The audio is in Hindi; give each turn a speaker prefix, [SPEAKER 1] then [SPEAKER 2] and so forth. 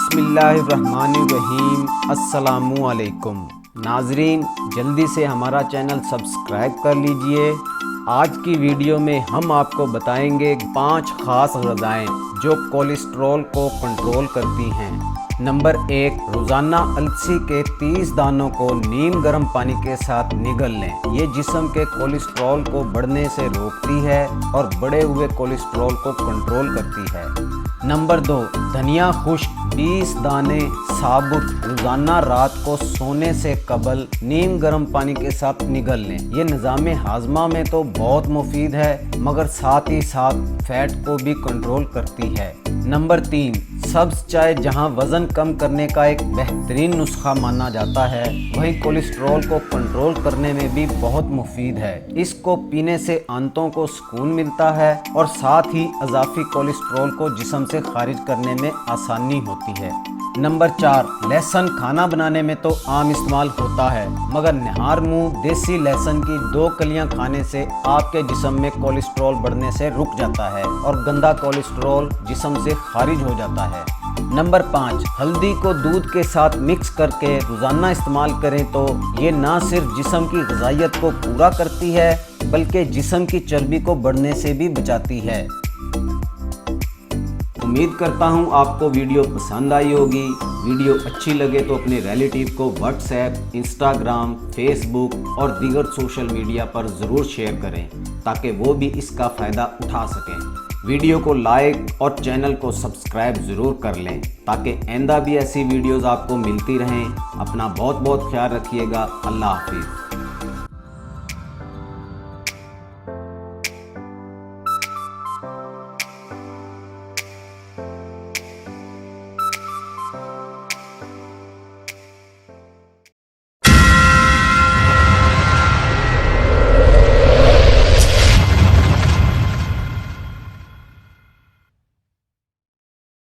[SPEAKER 1] बिस्मिल्लाहिर्रहमानिर्रहीम। अस्सलामुअलैकुम। नाजरीन, जल्दी से हमारा चैनल सब्सक्राइब कर लीजिए। आज की वीडियो में हम आपको बताएँगे पाँच खास गज़ाएँ जो कोलेस्ट्रॉल को कंट्रोल करती हैं। नंबर एक, रोज़ाना अलसी के 30 दानों को नीम गर्म पानी के साथ निगल लें। ये जिसम के कोलेस्ट्रॉल को बढ़ने से रोकती है और बढ़े हुए कोलेस्ट्रॉल को कंट्रोल करती है। नंबर दो, धनिया खुश्क 20 दाने साबुत, रोज़ाना रात को सोने से कबल नीम गर्म पानी के साथ निगल लें। ये निज़ाम हाजमा में तो बहुत मुफीद है, मगर साथ ही साथ फैट को भी कंट्रोल करती है। नंबर तीन, सब्ज चाय जहाँ वज़न कम करने का एक बेहतरीन नुस्खा माना जाता है, वहीं कोलेस्ट्रॉल को कंट्रोल करने में भी बहुत मुफीद है। इसको पीने से आंतों को सुकून मिलता है और साथ ही अजाफी कोलेस्ट्रॉल को जिसम से खारिज करने में आसानी होती है। नंबर चार, लहसुन खाना बनाने में तो आम इस्तेमाल होता है, मगर निहार मुँह देसी लहसुन की दो कलियाँ खाने से आपके जिसम में कोलेस्ट्रॉल बढ़ने से रुक जाता है और गंदा कोलेस्ट्रॉल जिसम से खारिज हो जाता है। नंबर पाँच, हल्दी को दूध के साथ मिक्स करके रोज़ाना इस्तेमाल करें तो ये ना सिर्फ़ जिसम की गजाइत को पूरा करती है, बल्कि जिसम की चर्बी को बढ़ने से भी बचाती है। उम्मीद करता हूँ आपको वीडियो पसंद आई होगी। वीडियो अच्छी लगे तो अपने रिलेटिव को व्हाट्सएप इंस्टाग्राम फेसबुक और दीगर सोशल मीडिया पर ज़रूर शेयर करें, ताकि वो भी इसका फ़ायदा उठा सकें। वीडियो को लाइक और चैनल को सब्सक्राइब ज़रूर कर लें, ताकि आंदा भी ऐसी वीडियोज़ आपको मिलती रहें। अपना बहुत बहुत ख्याल रखिएगा। अल्लाह हाफिज़।